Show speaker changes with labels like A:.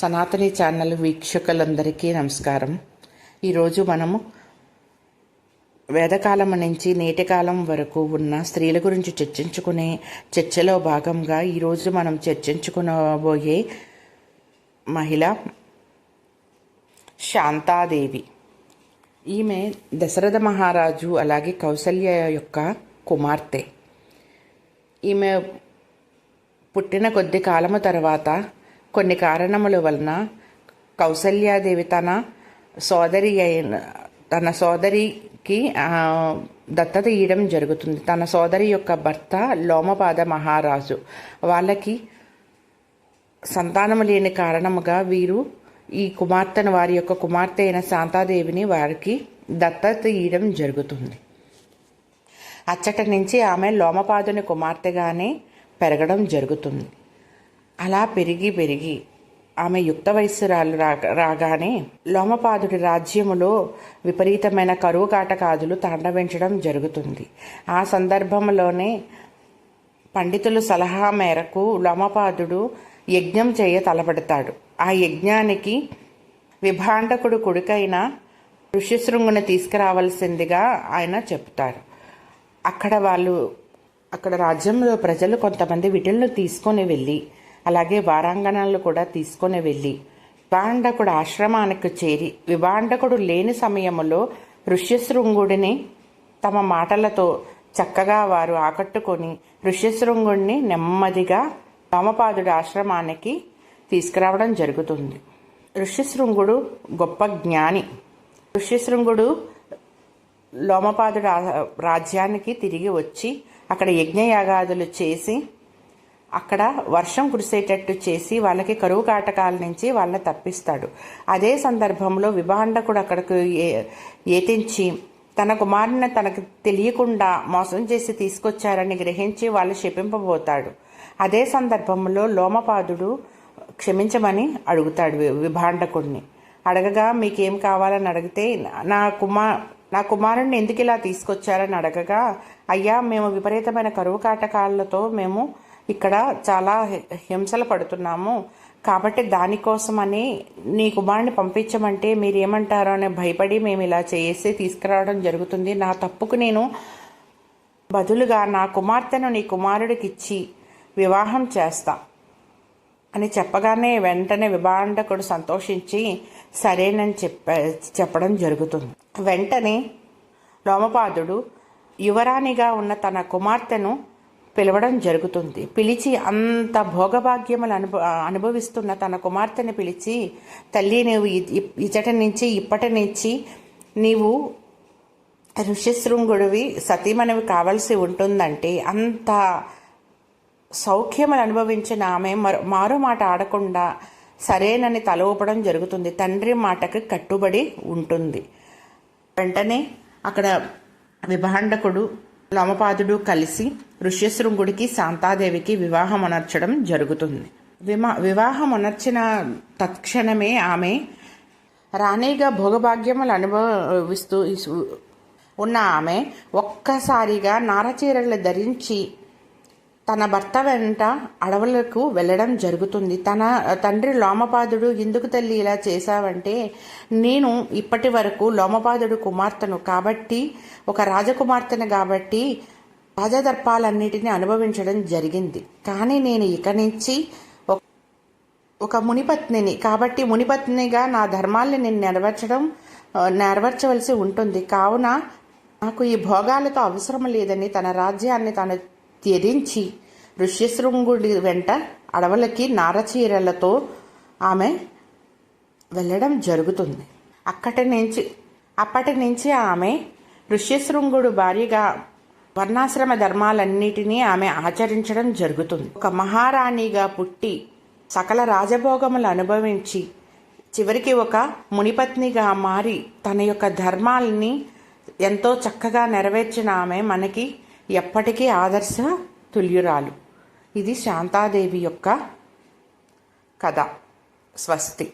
A: Sanatani channel వీక్షకులందరికీ నమస్కారం. ఈరోజు మనము వేదకాలం నుంచి నేటి కాలం వరకు ఉన్న స్త్రీల గురించి చర్చించుకునే చర్చలో భాగంగా ఈరోజు మనం చర్చించుకునబోయే మహిళ శాంతాదేవి. ఈమె దశరథ మహారాజు అలాగే కౌసల్య యొక్క కుమార్తె. ఈమె పుట్టిన కొద్ది కాలము తర్వాత కొన్ని కారణముల వలన కౌసల్యాదేవి తన సోదరి అయిన తన సోదరికి దత్తత ఇవ్వడం జరుగుతుంది. తన సోదరి యొక్క భర్త లోమపాద మహారాజు. వాళ్ళకి సంతానము లేని కారణముగా వీరు ఈ కుమార్తెను వారి యొక్క కుమార్తె అయిన శాంతాదేవిని వారికి దత్తత ఇవ్వడం జరుగుతుంది. అచ్చట నుంచి ఆమె లోమపాదుని కుమార్తెగానే పెరగడం జరుగుతుంది. అలా పెరిగి పెరిగి ఆమె యుక్త వయస్సురాలు రాగానే లోమపాదుడి రాజ్యములో విపరీతమైన కరువు కాటకాదులు తాండవించడం జరుగుతుంది. ఆ సందర్భంలోనే పండితుల సలహా మేరకు లోమపాదుడు యజ్ఞం చేయ తలపడతాడు. ఆ యజ్ఞానికి విభాండకుడు కొడుకైన ఋషిశృంగుని తీసుకురావాల్సిందిగా ఆయన చెప్తారు. అక్కడ వాళ్ళు అక్కడ రాజ్యంలో ప్రజలు కొంతమంది విటులను తీసుకొని వెళ్ళి అలాగే వారాంగణాలు కూడా తీసుకొని వెళ్ళి. విభాండకుడు ఆశ్రమానికి చేరి విభాండకుడు లేని సమయంలో ఋష్యశృంగుడిని తమ మాటలతో చక్కగా వారు ఆకట్టుకొని ఋష్యశృంగుడిని నెమ్మదిగా రామపాదుడి ఆశ్రమానికి తీసుకురావడం జరుగుతుంది. ఋష్యశృంగుడు గొప్ప జ్ఞాని. ఋష్యశృంగుడు లోమపాదుడు ఆ- రాజ్యానికి తిరిగి వచ్చి అక్కడ యజ్ఞయాగాదులు చేసి అక్కడ వర్షం కురిసేటట్టు చేసి వాళ్ళకి కరువు కాటకాల నుంచి వాళ్ళని తప్పిస్తాడు. అదే సందర్భంలో విభాండకుడు అక్కడికి ఏ- ఏతించి తన కుమారుని తనకు తెలియకుండా మోసం చేసి తీసుకొచ్చారని గ్రహించి వాళ్ళు శపింపబోతాడు. అదే సందర్భంలో లోమపాదుడు క్షమించమని అడుగుతాడు వి- విభాండకుడిని అడగగా మీకేం కావాలని అడిగితే నా కుమార్ నా కుమారుణ్ణి ఎందుకు ఇలా తీసుకొచ్చారని అడగగా అయ్యా మేము విపరీతమైన కరువు కాటకాలతో మేము ఇక్కడ చాలా హింసలు పడుతున్నాము. కాబట్టి దానికోసమని నీ కుమారుని పంపించమంటే మీరు ఏమంటారో అని భయపడి మేము ఇలా చేసి తీసుకురావడం జరుగుతుంది. నా తప్పుకు నేను బదులుగా నా కుమార్తెను నీ కుమారుడికి ఇచ్చి వివాహం చేస్తా అని చెప్పగానే వెంటనే విభాండకుడు సంతోషించి సరేనని చెప్ప చెప్పడం జరుగుతుంది. వెంటనే లోమపాదుడు యువరాణిగా ఉన్న తన కుమార్తెను పిలవడం జరుగుతుంది. పిలిచి అంత భోగభాగ్యములు అనుభ అనుభవిస్తున్న తన కుమార్తెని పిలిచి తల్లి నీవు ఇచ్చటి నుంచి ఇప్పటి నుంచి నీవు ఋషిశృంగుడివి సతీమణివి కావలసి ఉంటుందంటే అంత సౌఖ్యములు అనుభవించిన ఆమె మరో మారు మాట ఆడకుండా సరేనని తల ఊపడం జరుగుతుంది. తండ్రి మాటకి కట్టుబడి ఉంటుంది. వెంటనే అక్కడ విభాండకుడు లోమపాదుడు కలిసి ఋష్యశృంగుడికి శాంతాదేవికి వివాహం అనర్చడం జరుగుతుంది. విమా వివాహం అనర్చిన తత్క్షణమే ఆమె రాణిగా భోగభాగ్యములు అనుభవిస్తూ ఉన్న ఆమె ఒక్కసారిగా నారచీరలు ధరించి తన భర్త వెంట అడవులకు వెళ్ళడం జరుగుతుంది. తన తండ్రి లోమపాదుడు ఎందుకు తల్లి ఇలా చేశావంటే నేను ఇప్పటి వరకు లోమపాదుడు కుమార్తెను కాబట్టి ఒక రాజకుమార్తెను కాబట్టి రాజదర్పాలన్నిటిని అనుభవించడం జరిగింది. కానీ నేను ఇక నుంచి ఒక- మునిపత్నిని కాబట్టి మునిపత్నిగా నా ధర్మాల్ని నేను నెరవేర్చడం నెరవేర్చవలసి ఉంటుంది. కావున నాకు ఈ భోగాలతో అవసరం లేదని తన రాజ్యాన్ని తను త్యజించి ఋష్యశృంగుడి వెంట అడవులకి నారచీరలతో ఆమె వెళ్ళడం జరుగుతుంది. అక్కడి నుంచి అప్పటి నుంచి ఆమె ఋష్యశృంగుడు భార్యగా వర్ణాశ్రమ ధర్మాలన్నిటినీ ఆమె ఆచరించడం జరుగుతుంది. ఒక మహారాణిగా పుట్టి సకల రాజభోగములు అనుభవించి చివరికి ఒక మునిపత్నిగా మారి తన యొక్క ధర్మాల్ని ఎంతో చక్కగా నెరవేర్చిన ఆమె మనకి ఎప్పటికీ ఆదర్శ తుల్యురాలు. ఇది శాంతాదేవి యొక్క కథ స్వస్తి.